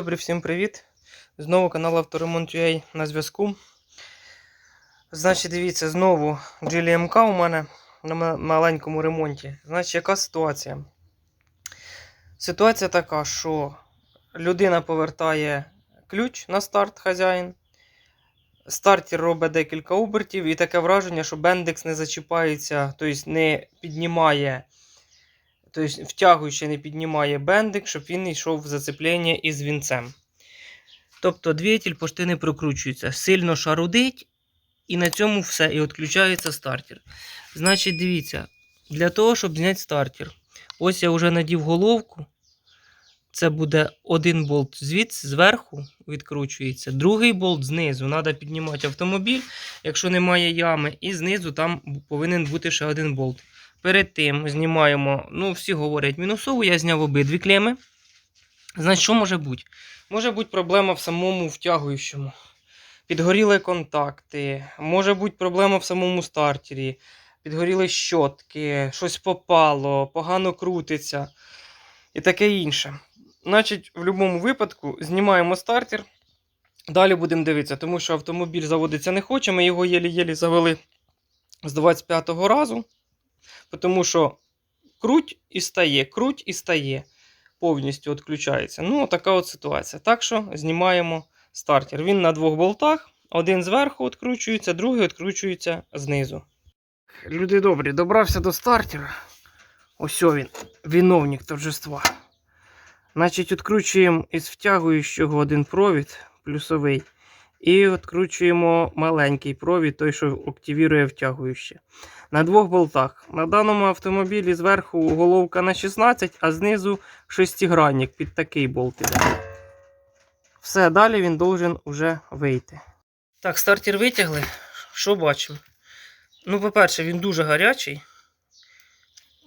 Добрі, всім привіт! Знову канал Авторемонт.ua на зв'язку. Значить, дивіться, знову GLMK у мене на маленькому ремонті. Значить, яка ситуація? Ситуація така, що людина повертає ключ на старт хазяїн. Стартер робить декілька обертів, і таке враження, що бендекс не зачіпається, тобто не піднімає, тобто втягуючи не піднімає бендик, щоб він йшов в зацеплення із вінцем. Тобто двигатель пошти не прокручується, сильно шарудить, і на цьому все, і відключається стартер. Значить, дивіться, для того, щоб зняти стартер, ось я вже надів головку. Це буде один болт звідси зверху відкручується, другий болт знизу. Треба піднімати автомобіль, якщо немає ями, і знизу там повинен бути ще один болт. Перед тим знімаємо, ну, всі говорять мінусову, я зняв обидві клеми. Значить, що може бути? Може бути проблема в самому втягуючому. Підгоріли контакти, може бути проблема в самому стартері, підгоріли щотки, щось попало, погано крутиться і таке інше. Значить, в будь-якому випадку знімаємо стартер. Далі будемо дивитися, тому що автомобіль заводиться не хоче. Ми його єлі-єлі завели з 25-го разу. Тому що круть і стає, круть і стає. Повністю відключається. Ну, така от ситуація. Так що знімаємо стартер. Він на двох болтах. Один зверху відкручується, другий відкручується знизу. Люди добрі, добрався до стартера. Ось він, виновник торжества. Значить, відкручуємо із втягуючого один провід плюсовий. І відкручуємо маленький провід, той, що активірує втягуюче. На двох болтах. На даному автомобілі зверху головка на 16, а знизу шестигранник під такий болт іде. Все, далі він должен уже вийти. Так, стартер витягли. Що бачимо? Ну, по-перше, він дуже гарячий.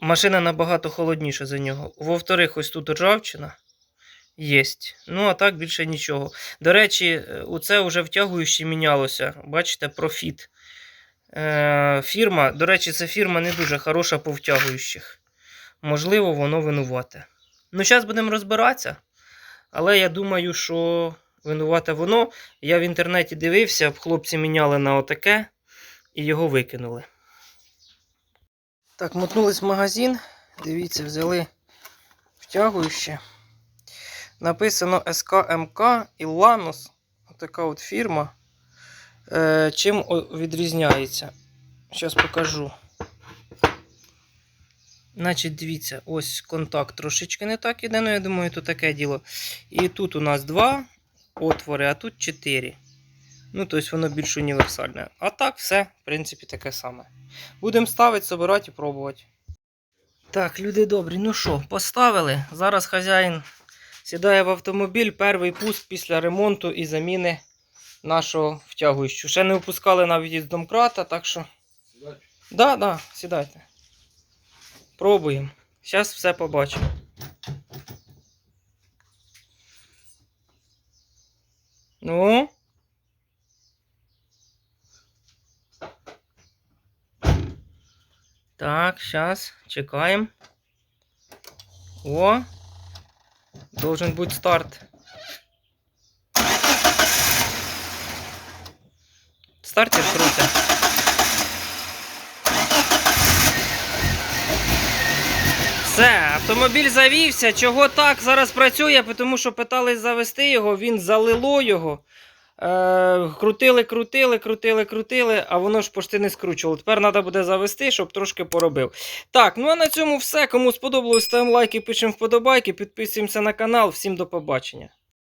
Машина набагато холодніша за нього. Во-вторых, ось тут ржавчина. Єсть. Ну, а так більше нічого. До речі, оце вже втягуючи мінялося. Бачите, профіт. Е, фірма, до речі, ця фірма не дуже хороша по втягуючих. Можливо, воно винувате. Ну, зараз будемо розбиратися. Але я думаю, що винувате воно. Я в інтернеті дивився, хлопці міняли на отаке і його викинули. Так, мотнулись в магазин. Дивіться, взяли втягующе. Написано СКМК і Ланос. Така от фірма. Е, чим відрізняється? Зараз покажу. Значить, дивіться, ось контакт трошечки не так іде, ну я думаю, то таке діло. І тут у нас два отвори, а тут чотири. Ну, тобто воно більш універсальне. А так все, в принципі, таке саме. Будемо ставити, собирати і пробувати. Так, люди добрі, ну що, поставили. Зараз хазяїн сідає в автомобіль, перший пуск після ремонту і заміни нашого втягуючого. Ще не випускали навіть із домкрата, так що. Так, да, да, сідайте. Пробуємо. Зараз все побачимо. Ну. Так, сейчас чекаємо. О! Должен бути старт. Стартер крутя. Все, автомобіль завівся. Чого так зараз працює? Тому що питались завести його, він залило його. Е, крутили, крутили, крутили, крутили, а воно ж пошти не скручувало. Тепер треба буде завести, щоб трошки поробив. Так, ну а на цьому все. Кому сподобалось, ставимо лайки, пишемо вподобайки, підписуємося на канал. Всім до побачення.